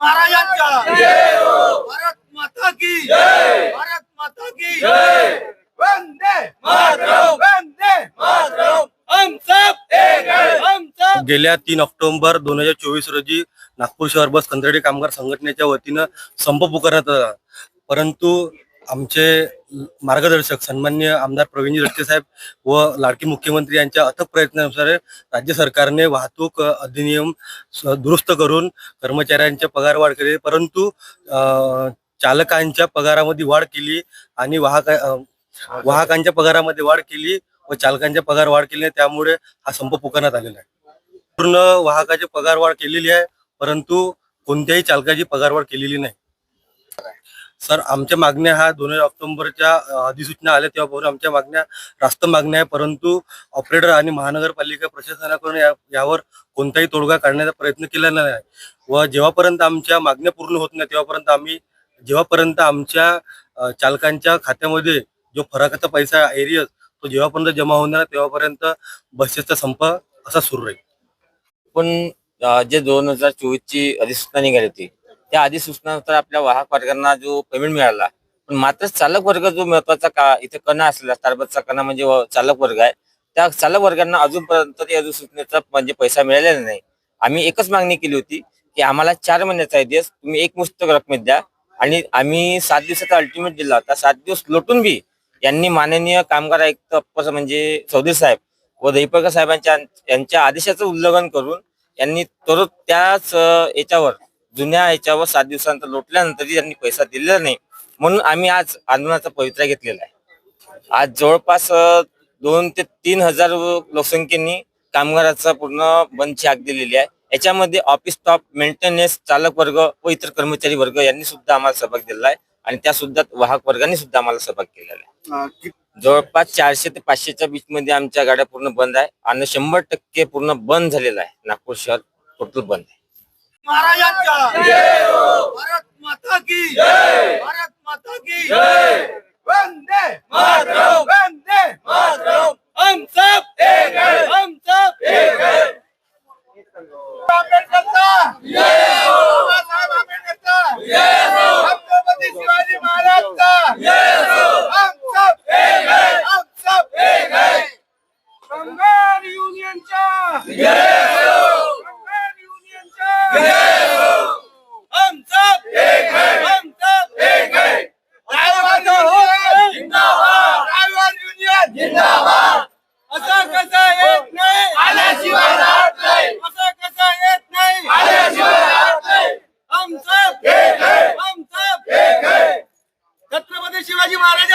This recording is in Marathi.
महाराजांच्या. भारत माता की. भारत माता की. वंदे. वंदे. हम सब. एक है हम सब. गेल्या तीन ऑक्टोबर दोन हजार चोवीस रोजी नागपूर शहर बस कंत्राटी कामगार संघटनेच्या वतीनं संप पुकारण्यात आला परंतु आमचे मार्गदर्शक सन्मान्य आमदार प्रवीणजी दत्ते साहेब व लाडकी मुख्यमंत्री यांच्या अथक प्रयत्नानुसार राज्य सरकारने वाहतूक अधिनियम दुरुस्त करून कर्मचाऱ्यांच्या पगार वाढ केली. परंतु चालकांच्या पगारामध्ये वाढ केली आणि वाहक वाहकांच्या पगारामध्ये वाढ केली व चालकांच्या पगार वाढ केली त्यामुळे हा संप पुकारण्यात आलेला आहे. पूर्ण वाहकाची पगार वाढ केलेली आहे परंतु कोणत्याही चालकाची पगारवाढ केलेली नाही. सर आमच्या मागण्या हा दोन हजार ऑक्टोबरच्या अधिसूचना आल्या तेव्हापासून आमच्या मागण्या रास्त मागण्या आहे परंतु ऑपरेटर आणि महानगरपालिका प्रशासनाकडून या- यावर कोणताही तोडगा काढण्याचा प्रयत्न केला नाही. व जेव्हापर्यंत आमच्या मागण्या पूर्ण होत नाही तेव्हापर्यंत आम्ही जेव्हापर्यंत आमच्या चालकांच्या खात्यामध्ये जो फरकाचा पैसा एरियस तो जेव्हापर्यंत जमा होणार नाही, तेव्हापर्यंत बसेसचा संप असा सुरू राहील. पण जे दोन हजार चोवीस ची अधिसूचना निघाली होती त्या अधिसूचनानंतर आपल्या वाहक वर्गांना जो पेमेंट मिळाला. पण मात्र चालक वर्ग जो महत्त्वाचा का इथे कणा असलेला स्टारबसचा कणा म्हणजे चालक वर्ग आहे त्या चालक वर्गांना अजूनपर्यंत त्या अधिसूचनेचा म्हणजे पैसा मिळालेला नाही. आम्ही एकच मागणी केली होती की आम्हाला चार महिन्याचा आहे दिवस तुम्ही एक मुस्त रकमेत द्या आणि आम्ही सात दिवसाचा अल्टिमेट दिला होता. सात दिवस लोटून बी यांनी माननीय कामगार आयुक्त अप्पर म्हणजे चौधरी साहेब व दहीपकर साहेबांच्या यांच्या आदेशाचं उल्लंघन करून यांनी तर त्याच याच्यावर जुन्या याच्यावर सात दिवसानंतर लोटल्यानंतरही त्यांनी पैसा दिलेला नाही म्हणून आम्ही आज आंदोलनाचा पवित्रा घेतलेला आहे. आज जवळपास दोन ते तीन हजार लोकसंख्येनी कामगाराचा पूर्ण बंदची हाक दिलेली आहे. याच्यामध्ये ऑफिस स्टाफ मेंटेनन्स चालक वर्ग व इतर कर्मचारी वर्ग यांनी सुद्धा आम्हाला सहभाग दिलेला आहे आणि त्या सुद्धा वाहक वर्गाने सुद्धा आम्हाला सहभाग केलेला आहे. जवळपास चारशे ते पाचशेच्या बीच मध्ये आमच्या गाड्या पूर्ण बंद आहे आणि शंभर टक्के पूर्ण बंद झालेला आहे. नागपूर शहर टोटल बंद आहे. महाराजांच्या. भारत माता की. भारत माता की. वंदे. वंदे. हम सब एक है. हम सब एक है आंबेडकरचा बाबासाहेब आंबेडकरचा छत्रपती शिवाजी महाराजचा हम सब एक है हम सब एक है कामगार युनियनच्या कामगार युनियनच्या हम सब एक है हम सब एक है ड्रायव्हर जिंदाबाद ड्रायव्हर युनियन जिंदाबाद असं कसं येत नाही आल्याशिवाय राहत नाही असं कसं येत नाही आल्याशिवाय राहत नाही हम सब एक है हम